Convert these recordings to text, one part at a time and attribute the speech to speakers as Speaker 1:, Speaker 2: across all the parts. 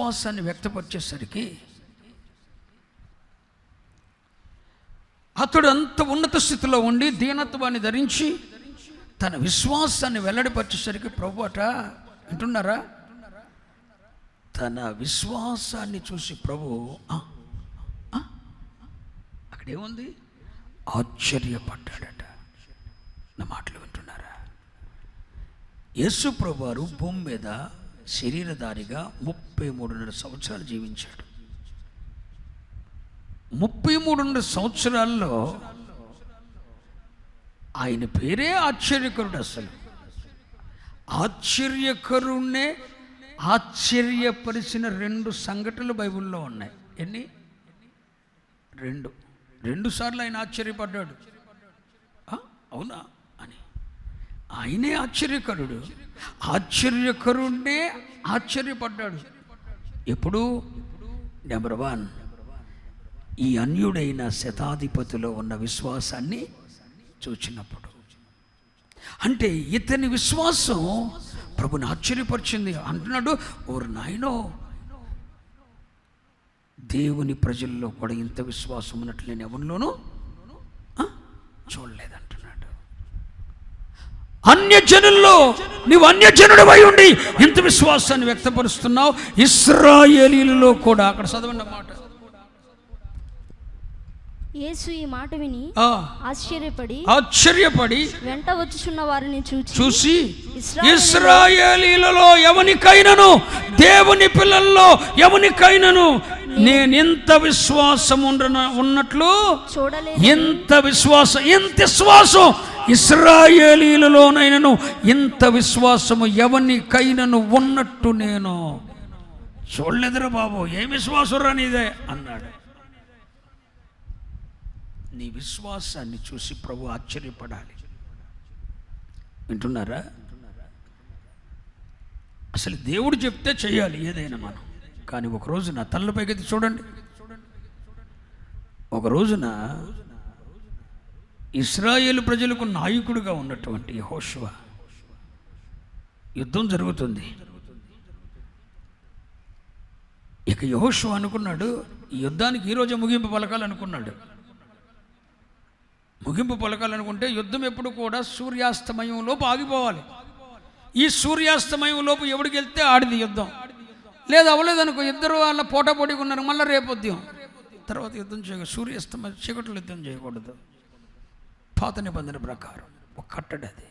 Speaker 1: విశ్వాసాన్ని వ్యక్తపరిచేసరికి అతడు అంత ఉన్నత స్థితిలో ఉండి దీనత్వాన్ని ధరించి తన విశ్వాసాన్ని వెల్లడిపరిచేసరికి ప్రభు అట వింటున్నారా? తన విశ్వాసాన్ని చూసి ప్రభు అక్కడేముంది? ఆశ్చర్యపడ్డాడట. నా మాటలు వింటున్నారా? యేసు ప్రభు వారు భూమి మీద శరీరధారిగా ముప్పై మూడున్నర సంవత్సరాలు జీవించాడు. ముప్పై మూడున్నర సంవత్సరాల్లో ఆయన పేరే ఆశ్చర్యకరుడు అసలు. ఆశ్చర్యకరుణ్ణే ఆశ్చర్యపరిచిన రెండు సంఘటనలు బైబిల్లో ఉన్నాయి. ఎన్ని? రెండు. రెండు సార్లు ఆయన ఆశ్చర్యపడ్డాడు. అవునా? అని. ఆయనే ఆశ్చర్యకరుడు. ఆశ్చర్యకరుణ్ణే ఆశ్చర్యపడ్డాడు. ఎప్పుడు? నెంబర్ వన్ ఈ అన్యుడైన శతాధిపతిలో ఉన్న విశ్వాసాన్ని చూచినప్పుడు. అంటే ఇతని విశ్వాసం ప్రభుని ఆశ్చర్యపరిచింది. అంటున్నాడు ఓరు నాయనో దేవుని ప్రజల్లో కూడా ఇంత విశ్వాసం ఉన్నట్లు నేను ఎవరిలోనూ ఆ, చూడలేదంటున్నాడు. అన్యజనుల్లో నీవు అన్యజనుడు అయి ఉండి ఇంత విశ్వాసాన్ని వ్యక్తపరుస్తున్నావు. ఇస్రాయేలీలలో కూడా అక్కడ చదవండి మాట.
Speaker 2: యేసు ఈ మాట విని ఆశ్చర్యపడి
Speaker 1: ఆశ్చర్యపడి
Speaker 2: వెంట వచ్చుచున్న వారిని చూచి
Speaker 1: చూసి
Speaker 2: ఇశ్రాయేలీయుల-
Speaker 1: ఇస్రాయేలీలలో ఎవనికైనను? దేవుని పిల్లల్లో ఎవనికైనను? నేనెంత విశ్వాసం ఉండన ఉన్నట్లు
Speaker 2: చూడలే
Speaker 1: ఎంత విశ్వాసం ఎంత విశ్వాసం ఇస్రాయేలీలలోనైనను ఇంత విశ్వాసము ఎవనికైనను ఉన్నట్టు నేను. చూడలేదురా బాబు ఏం విశ్వాసరా నీదే? అన్నాడు. నీ విశ్వాసాన్ని చూసి ప్రభు ఆశ్చర్యపడాలి. వింటున్నారా? అసలు దేవుడు చెప్తే చేయాలి ఏదైనా మనం. కానీ ఒక రోజున తల్లపైకి చూడండి. ఒక రోజున ఇస్రాయేల్ ప్రజలకు నాయకుడిగా ఉన్నటువంటి హోషువ యుద్ధం జరుగుతుంది. ఇక యహోషు అనుకున్నాడు ఈ యుద్ధానికి ఈరోజు ముగింపు పలకాలనుకున్నాడు. ముగింపు పలకాలనుకుంటే యుద్ధం ఎప్పుడు కూడా సూర్యాస్తమయంలోపు ఆగిపోవాలి. ఈ సూర్యాస్తమయంలోపు ఎవడికి వెళ్తే ఆడిది యుద్ధం. లేదు అవ్వలేదనుకో ఇద్దరు వాళ్ళ పోటాపోటీగా ఉన్నారు మళ్ళీ రేపు ఉద్యం తర్వాత యుద్ధం చేయ సూర్యాస్తమయం చీకట్లు యుద్ధం చేయకూడదు. పాత నిబంధన ప్రకారం ఒక కట్టడి అది.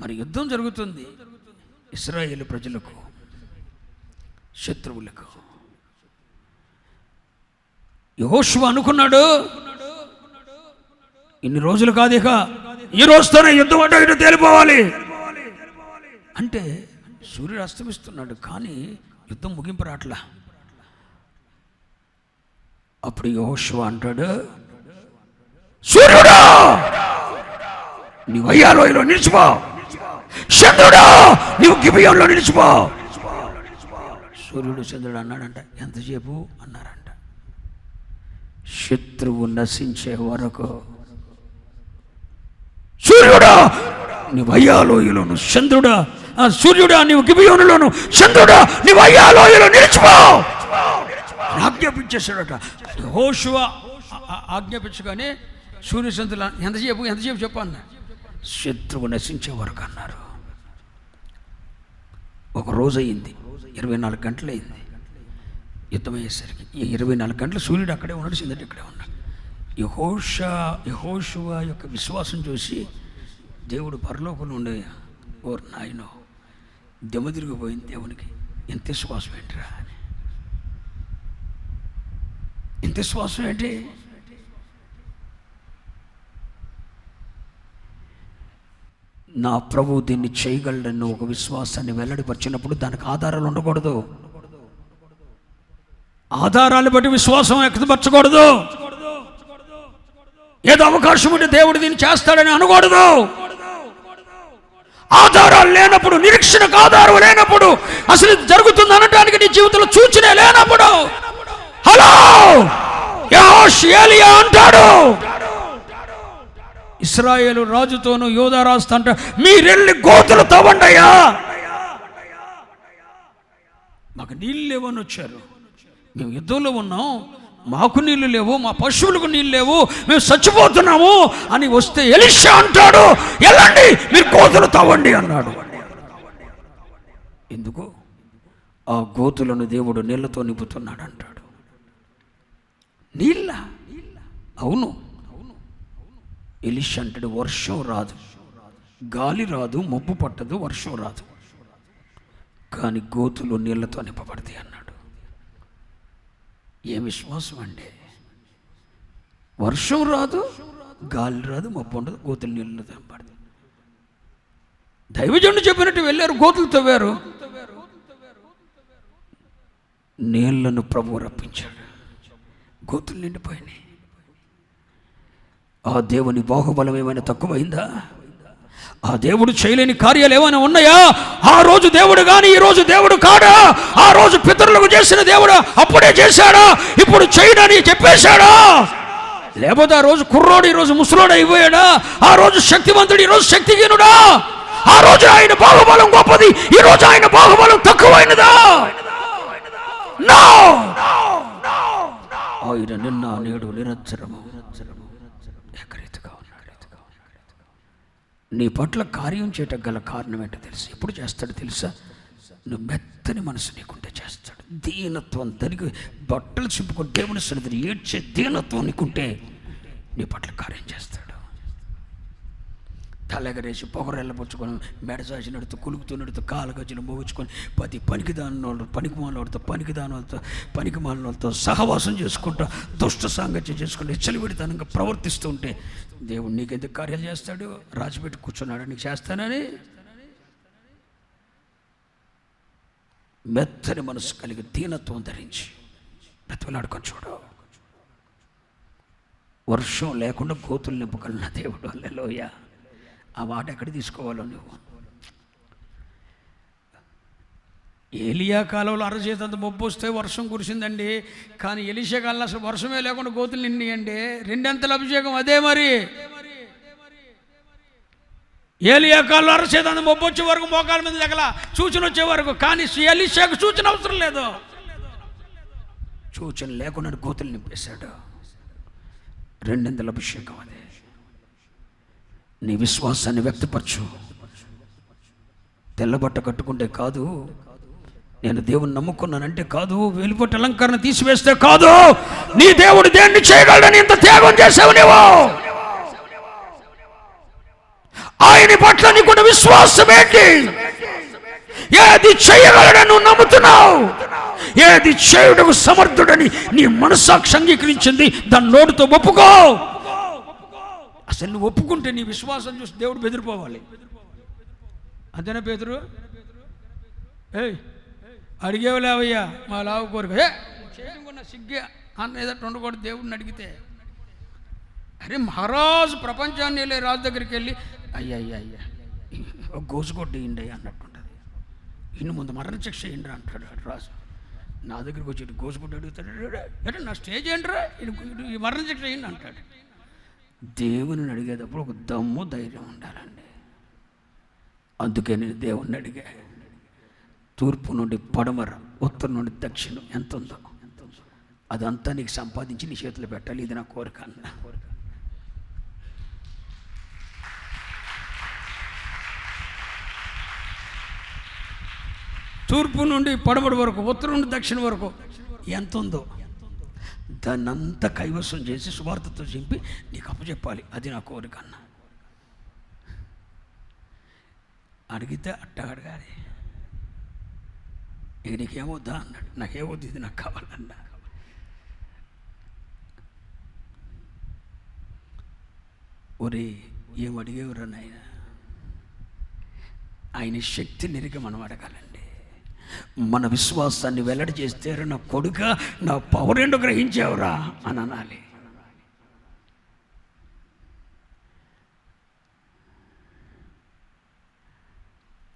Speaker 1: మరి యుద్ధం జరుగుతుంది. ఇస్రాయేల్ ప్రజలకు శత్రువులకు. యహోష్వ అనుకున్నాడు ఇన్ని రోజులు కాదు ఇక ఈ రోజుతోనే యుద్ధం అంటే ఇటు తేలిపోవాలి. అంటే సూర్యుడు అస్తమిస్తున్నాడు కానీ యుద్ధం ముగింపు రాట్లా. అప్పుడు యహోషువ అంటాడు సూర్యుడా! నీ వయ్యాలోయలో నిలిచిపో. చంద్రుడా! నీవు గిబియంలో నిలిచిపో. సూర్యుడు చంద్రుడు అన్నాడంట. ఎంతసేపు? అన్నారంట. శత్రువు నశించే వరకు. సూర్యుడా! నీ అయ్యాలోయలోను చంద్రుడా. ఆ సూర్యుడా నీవు గిబియోనులోను చంద్రుడా. నీవు అయ్యాలోయలో నిలిచిపో. ఆజ్ఞాపించేశాడట. హోషువా ఆజ్ఞాపించగానే సూర్యచంద్రుల ఎంతసేపు ఎంతసేపు చెప్పన్న శత్రువు నశించే వరకు అన్నారు. ఒక రోజు అయింది ఇరవై నాలుగు గంటలు అయింది. యుద్ధం అయ్యేసరికి ఈ ఇరవై నాలుగు గంటలు సూర్యుడు అక్కడే ఉన్నాడు సిందటి ఇక్కడే ఉన్నాడు. యహోష యహోషువ యొక్క విశ్వాసం చూసి దేవుడు పరలోకంలో ఉండే ఓ నాయనో దెమ్మ తిరిగిపోయింది దేవునికి. ఎంత విశ్వాసం ఏంటిరా అని. ఎంత విశ్వాసం ఏంటి? నా ప్రభు దీన్ని చేయగలడని ఒక విశ్వాసాన్ని వెల్లడిపరిచినప్పుడు దానికి ఆధారాలు ఉండకూడదు. ఆధారాలు బట్టి విశ్వాసం వ్యక్తపరచకూడదు. ఏదో అవకాశం ఉంటే దేవుడు దీన్ని చేస్తాడని అనకూడదు. ఆధారాలు లేనప్పుడు నిరీక్షణకు ఆధారం లేనప్పుడు అసలు జరుగుతుంది అనటానికి నీ జీవితంలో సూచనే లేనప్పుడు. హలో! అంటాడు. ఇస్రాయేలు యోధా రాజుతో అంట మీరెళ్ళి గోతులు తవ్వండయ్యా. మాకు నీళ్ళు లేవని వచ్చారు. మేము యుద్ధంలో ఉన్నాం. మాకు నీళ్ళు లేవు. మా పశువులకు నీళ్ళు లేవు. మేము చచ్చిపోతున్నాము అని వస్తే ఎలిషా అంటాడు వెళ్ళండి మీరు గోతులు తవ్వండి అన్నాడు. ఎందుకు? ఆ గోతులను దేవుడు నీళ్ళతో నింపుతున్నాడు అంటాడు నీళ్ళ? అవును. ఎలిషా అంటాడు వర్షం రాదు. గాలి రాదు మబ్బు పట్టదు వర్షం రాదు. కానీ గోతులు నీళ్ళతో నింపబడతాయి అన్నాడు. ఏ విశ్వాసం అండి? వర్షం రాదు గాలి రాదు మబ్బు ఉండదు గోతులు నీళ్ళు నింపబడతాయి. దైవజనుడు చెప్పినట్టు వెళ్ళారు గోతులు తవ్వారు. నీళ్ళను ప్రభు రప్పించాడు. గోతులు నిండిపోయినాయి. ఆ దేవుని బాహుబలం ఏమైనా తక్కువైందా? ఆ దేవుడు చేయలేని కార్యాలు ఏమైనా ఉన్నాయా? ఆ రోజు దేవుడు కానీ ఈ రోజు దేవుడు కాడా? ఆ రోజు పితరులకు చేసిన దేవుడు అప్పుడే చేశాడా? ఇప్పుడు చేయడని చెప్పేశాడా? లేకపోతే ఆ రోజు కుర్రోడు ఈ రోజు ముసలోడు అయిపోయాడా? ఆ రోజు శక్తివంతుడు ఈ రోజు శక్తిహీనుడా? ఆ రోజు ఆయన బాహుబలం గొప్పది ఈ రోజు ఆయన బాహుబలం తక్కువైనదా? నో! ఆయన నిన్న నేడు నిరంతరము. ఏకరీతిగా ఉన్నాడు నీ పట్ల కార్యం చేయటం గల కారణం ఏంటో తెలుసు? ఎప్పుడు చేస్తాడు తెలుసా? నువ్వు మెత్తని మనసు నీకుంటే చేస్తాడు. దీనత్వం తరిగి బట్టలు చింపుకొని దేవుని సన్నిధిని ఏడ్చే దీనత్వం నీకుంటే నీ పట్ల కార్యం చేస్తాడు. తలెగరేసి పొగరెళ్ళ పుచ్చుకొని మెడసాసి నడుతూ కులుకుతూ నడుతూ కాలు గజ్జలు మోగించుకొని ప్రతి పనికి దానితో పనికి మాలతో పనికి దానితో పనికి మాలతో సహవాసం చేసుకుంటూ దుష్ట సాంగత్యం చేసుకుంటూ చెలివిడితనంగా ప్రవర్తిస్తూ ఉంటే దేవుడు నీకెందుకు కార్యాలు చేస్తాడు? రాసిపెట్టి కూర్చున్నాడు నీకు చేస్తానని? మెత్తని మనసు కలిగి దీనత్వం ధరించి బ్రతిలాడుకొని చూడు. వర్షం లేకుండా గోతులు నింపగలన దేవుడు అల్లెలోయ ఆ మాట ఎక్కడ తీసుకోవాలో నువ్వు? ఏలియా కాలంలో అరచేతంత మొబ్బు వస్తే వర్షం కురిసిందండి. కానీ ఎలిషా కాలంలో అసలు వర్షమే లేకుండా గోతులు నిండియండి. రెండంతల అభిషేకం అదే మరి. ఏలియా కాలంలో అరచేతంత మొబ్బు వచ్చే వరకు మోకాల మీద దగ్గర సూచన వచ్చే వరకు. కానీ ఎలిషాకు సూచన అవసరం లేదు. సూచన లేకుండా గోతులు నింపేశాడు. రెండింతల అభిషేకం అదే. నీ విశ్వాసాన్ని వ్యక్తపరచు. తెల్లబట్ట కట్టుకుంటే కాదు నేను దేవుని నమ్ముకున్నానంటే కాదు వెలుపటి అలంకరణ తీసివేస్తే కాదు. నీ దేవుడు దేన్ని చేయగలడని ఇంత త్యాగం చేసావు నీవు? ఆయన పట్ల నీకున్న విశ్వాసం ఏంటి? ఏది చేయగలడని నువ్వు నమ్ముతున్నావు? ఏది చేయుటకు సమర్థుడని నీ మనస్సాక్షి అంగీకరించింది దాని నోటితో ఒప్పుకో. అసలు నువ్వు ఒప్పుకుంటే నీ విశ్వాసం చూసి దేవుడు బెదిరిపోవాలి. అంతేనా పేదరు ఏయ్ అడిగేవి లేవయ్యా మా లావు కోరిక. ఏ చేయకుండా సిగ్గే. అన్న ఏదో ఉండకూడదు దేవుడిని అడిగితే. అరే మహారాజు ప్రపంచాన్ని వెళ్ళే రాజు దగ్గరికి వెళ్ళి అయ్యా అయ్యా అయ్యా ఒక గోసుకొట్టేయండి అన్నట్టుంటుంది ఇన్ని ముందు మరణ శిక్ష ఏంటి అంటాడు రాజు. నా దగ్గరికి వచ్చి గోసుకొట్టి అడుగుతాడు. అంటే నా స్టేజ్ ఏంట్రా? ఈ మరణ శిక్ష ఏంటి అంటాడు. దేవుని అడిగేటప్పుడు ఒక దమ్ము ధైర్యం ఉండాలండి. అందుకే నేను దేవుణ్ణి అడిగా. తూర్పు నుండి పడమర ఉత్తరం నుండి దక్షిణం ఎంత ఉందో. అదంతా నీకు సంపాదించి నీ చేతులు పెట్టాలి ఇది నా కోరిక అన్న. తూర్పు నుండి పడమటి వరకు ఉత్తరం నుండి దక్షిణం వరకు ఎంత ఉందో. దాన్ని అంతా కైవసం చేసి సువార్తతో చింపి నీకు అప్పచెప్పాలి. అది నా కోరిక అన్న. అడిగితే అట్ట అడగాలి ఇక నీకేమొద్దా అన్నాడు. నాకేమొద్దు ఇది నాకు కావాలన్నా. ఒరే ఏం అడిగేవరా నాయన? ఆయన శక్తి నిరిగి మనం అడగాలండి మన విశ్వాసాన్ని వెల్లడి చేస్తేరా నా కొడుక నా పవర్ ఏంటో గ్రహించావురా అని అనాలి.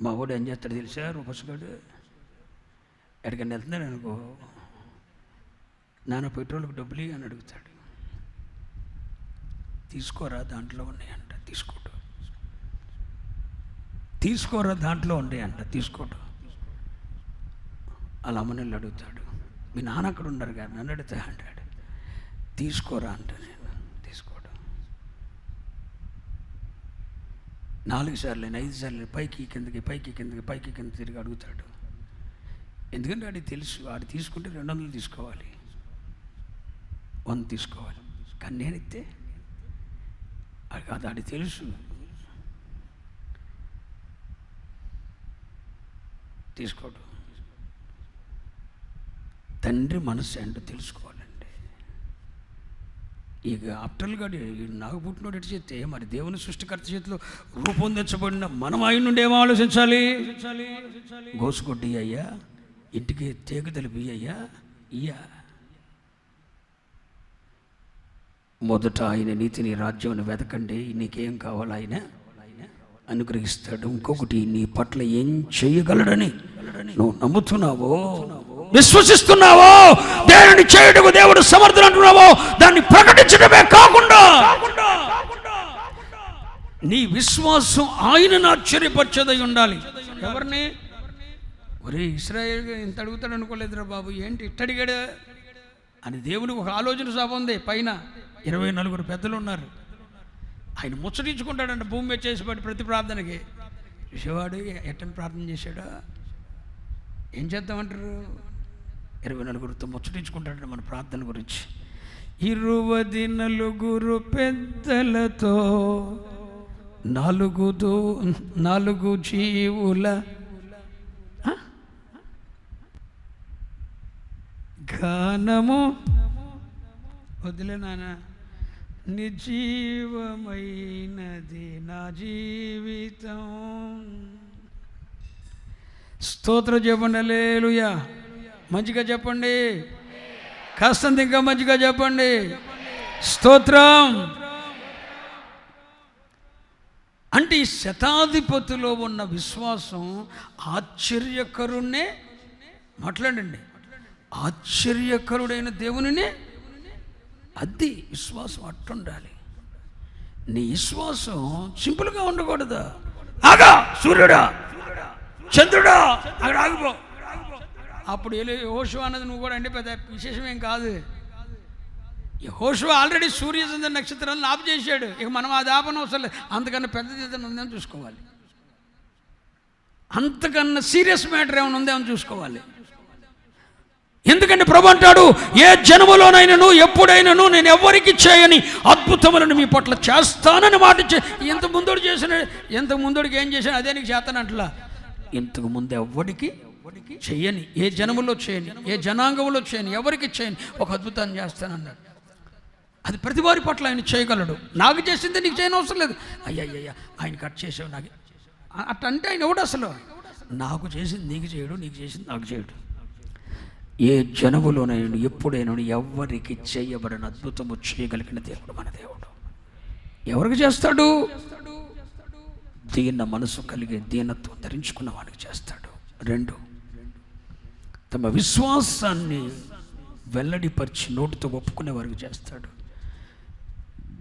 Speaker 1: మా వాడు ఏం చేస్తాడు తెలుసా? రూపసుగాడు? ఎక్కడికైనా వెళ్తున్నాను అనుకో. నాన్న పెట్రోల్కి డబ్బులు అని అడుగుతాడు. తీసుకోరా దాంట్లో ఉన్నాయి అంటది తీసుకోడు తీసుకోరా దాంట్లో ఉన్నాయంట అంట తీసుకోడు అలా అమ్మని అడుగుతాడు. మీ నాన్న అక్కడ ఉన్నారు కానీ నన్ను అడుగుతా అంటాడు. తీసుకోరా అంట నేను. తీసుకోడు. నాలుగు సార్లు ఐదు సార్లు పైకి కిందకి పైకి కిందకి పైకి కింద తిరిగి అడుగుతాడు. ఎందుకంటే వాడికి తెలుసు వాడు తీసుకుంటే రెండు వందలు తీసుకోవాలి. వంద తీసుకోవాలి. కానీ నేను ఇస్తే అది కాదు వాడికి తెలుసు. తీసుకోడు. తండ్రి మనసు ఏంటో తెలుసుకోవాలండి ఇక ఆప్టల్ గడి నాకు పుట్టినోడు ఎటు చేస్తే మరి దేవుని సృష్టికర్త చేతిలో రూపొందించబడిన మనం ఆయన నుండి ఏమో ఆలోచించాలి? గోసుకొడ్డి అయ్యా ఇంటికి తేగు తెలిపి అయ్యా ఇయ్యా. మొదట ఆయన నీతిని రాజ్యం వెతకండి నీకేం కావాలో ఆయన అనుగ్రహిస్తాడు. ఇంకొకటి నీ పట్ల ఏం చేయగలడని నువ్వు నమ్ముతున్నావో విశ్వసిస్తున్నావో? దేనిని చేయుటకు దేవుడు సమర్థులు అంటున్నావో? దాన్ని ప్రకటించడమే కాకుండా నీ విశ్వాసం ఆయనను ఆశ్చర్యపరిచేదై ఉండాలి. ఎవరిని? ఒరే ఇస్రాయేల్ ఇంత అడుగుతాడు అనుకోలేదురా బాబు. ఏంటి ఇట్ట అడిగాడు? అని దేవునికి ఒక ఆలోచన సభ ఉంది. పైన ఇరవై నలుగురు పెద్దలు ఉన్నారు. ఆయన ముచ్చటించుకుంటాడంట భూమి మీద చేసేపాటి ప్రతి ప్రార్థనకి. చూసేవాడు ఎట్టని ప్రార్థన చేశాడా? ఏం చేద్దామంటారు? ఇరవై నలుగురితో ముచ్చటించుకుంటాడు మన ప్రార్థన గురించి. ఇరువది నలుగురు పెద్దలతో నాలుగు నాలుగు జీవుల గానము వదిలే నాన్న నిజీవమైనది నా జీవితం. స్తోత్ర చెప్పండి లేలుయా మంచిగా చెప్పండి. కాస్తంత ఇంకా మంచిగా చెప్పండి. స్తోత్రం. అంటే ఈ శతాధిపతిలో ఉన్న విశ్వాసం ఆశ్చర్యకరుణ్ణే మాట్లాడండి. ఆశ్చర్యకరుడైన దేవునినే అది విశ్వాసం అట్టుండాలి. నీ విశ్వాసం సింపుల్గా ఉండకూడదు. ఆగా సూర్యుడా చంద్రుడా అక్కడ ఆగిపో. అప్పుడు వెళ్ళి హోషు అన్నది నువ్వు కూడా అంటే పెద్ద విశేషం ఏం కాదు. ఈ హోషు ఆల్రెడీ సూర్యచంద్ర నక్షత్రాలను ఆపు చేశాడు. ఇక మనం అది ఆపన అవసరం లేదు. అంతకన్నా పెద్దది ఏదైనా ఉందేమో చూసుకోవాలి. అంతకన్నా సీరియస్ మ్యాటర్ ఏమైనా ఉందేమో చూసుకోవాలి. ఎందుకంటే ప్రభు అంటాడు ఏ జన్మలోనైనాను ఎప్పుడైనాను నేను ఎవరికి చేయని అద్భుతములను మీ పట్ల చేస్తానని మాట ఇచ్చే ఇంత ముందోడు చేసిన ఇంతకు ముందోడికి ఏం చేశాను అదే నీకు చేస్తానంటలా. ఇంతకు ముందు ఎవరికి చెయ్యని. ఏ జనములో చేయని ఏ జనాంగంలో చేయని ఎవరికి చేయని? ఒక అద్భుతాన్ని చేస్తానన్నాడు. అది ప్రతి వారి పట్ల ఆయన చేయగలడు. నాకు చేసింది నీకు చేయని అవసరం లేదు. అయ్యయ్యయ్య ఆయన కట్ చేసావు నాకు. అట్ట అంటే ఆయన ఎవడు అసలు? నాకు చేసింది నీకు చేయడు నీకు చేసింది నాకు చేయడు. ఏ జనములోనైనా ఎప్పుడైనా ఎవరికి చేయబడిన అద్భుతము చేయగలిగిన దేవుడు మన దేవుడు. ఎవరికి చేస్తాడు? దీన మనసు కలిగే దీనత్వం ధరించుకున్న వాడికి చేస్తాడు. రెండు తమ విశ్వాసాన్ని వెల్లడిపరిచి నోటితో ఒప్పుకునే వారికి చేస్తాడు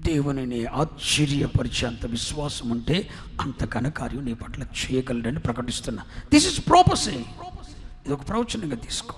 Speaker 1: దేవునిని ఆశ్చర్యపరిచే అంత విశ్వాసం ఉంటే అంత ఘనకార్యం నీ పట్ల చేయగలడని ప్రకటిస్తున్నా. దిస్ ఇస్ ప్రాపసీ ఇది ఒక ప్రవచనంగా తీసుకో.